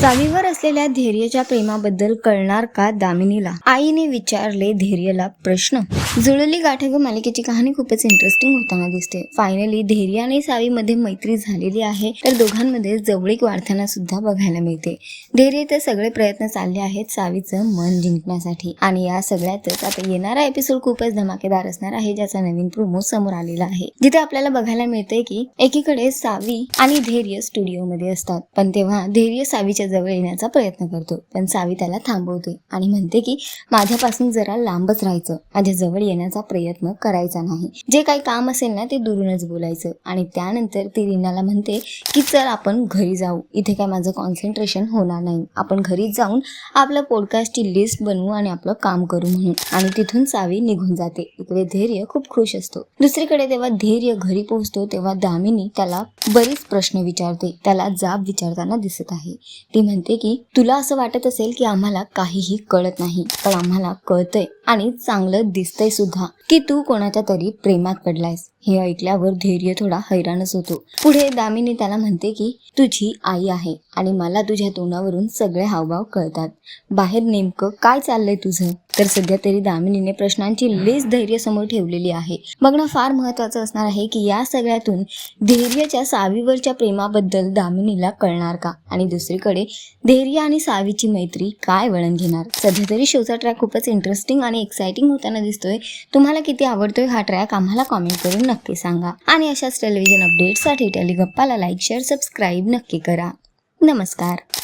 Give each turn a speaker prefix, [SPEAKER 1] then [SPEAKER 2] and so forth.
[SPEAKER 1] चालीवर असलेल्या धैर्यच्या प्रेमाबद्दल कळणार का दामिनीला? आईने विचारले धैर्यला प्रश्न. जुळली गाठे ग मालिकेची कहाणी खूपच इंटरेस्टिंग होताना दिसते. फायनली धैर्य आणि सावीमध्ये मैत्री झालेली आहे तर दोघांमध्ये जवळीक वाढताना सुद्धा बघायला मिळते. धैर्य तर सगळे प्रयत्न चालले आहेत सावीचं मन जिंकण्यासाठी. आणि या सगळ्यातच आता येणारा एपिसोड खूपच धमाकेदार असणार आहे ज्याचा नवीन प्रोमो समोर आलेला आहे. जिथे आपल्याला बघायला मिळते की एकीकडे सावी आणि धैर्य स्टुडिओमध्ये असतात. पण तेव्हा धैर्य सावीच्या जवळ येण्याचा प्रयत्न करतो. पण सावी त्याला थांबवते आणि म्हणते की माझ्यापासून जरा लांबच राहायचं. माझ्या जवळ येण्याचा प्रयत्न करायचा नाही. जे काही काम असेल ना ते दुरूनच बोलायचं. आणि त्यानंतर ती रीनाला म्हणते की चल आपण घरी जाऊ. इथे काय माझं कॉन्सन्ट्रेशन होणार नाही. आपण घरी जाऊन आपलं पॉडकास्टची लिस्ट बनवू आणि आपलं काम करू म्हणून. आणि तिथून सावी निघून जाते. इकडे धैर्य खूप खुश असतो. दुसरीकडे तेव्हा धैर्य घरी पोहोचतो तेव्हा दामिनी त्याला बरेच प्रश्न विचारते. त्याला जाब विचारताना दिसत आहे. ती म्हणते की तुला असं वाटत असेल की आम्हाला काहीही कळत नाही पण आम्हाला कळतंय आणि चांगलं दिसतंय सुद्धा की तू कोणाच्या तरी प्रेमात पडलायस. हे ऐकल्यावर धैर्य थोडा हैराणच होतो. पुढे दामिनी त्याला म्हणते की तुझी आई आहे आणि मला तुझ्या तोंडावरून सगळे हावभाव कळतात. बाहेर नेमकं काय चाललंय तुझं? तर सध्या तरी दामिनीने प्रश्नांची लेस धैर्य समोर ठेवलेली आहे. बघणं फार महत्वाचं असणार आहे की या सगळ्यातून धैर्यच्या सावीवरच्या प्रेमाबद्दल दामिनीला कळणार का? आणि दुसरीकडे धैर्य आणि सावीची मैत्री काय वळण घेणार? सध्या तरी शोचा ट्रॅक खूपच इंटरेस्टिंग आणि एक्साइटिंग होताना दिसतोय. तुम्हाला किती आवडतोय हा ट्रॅक आम्हाला कॉमेंट करून नक्की सांगा. आणि अशाच टेलिव्हिजन अपडेटसाठी टेलिगप्पाला लाईक शेअर सबस्क्राईब नक्की करा. नमस्कार.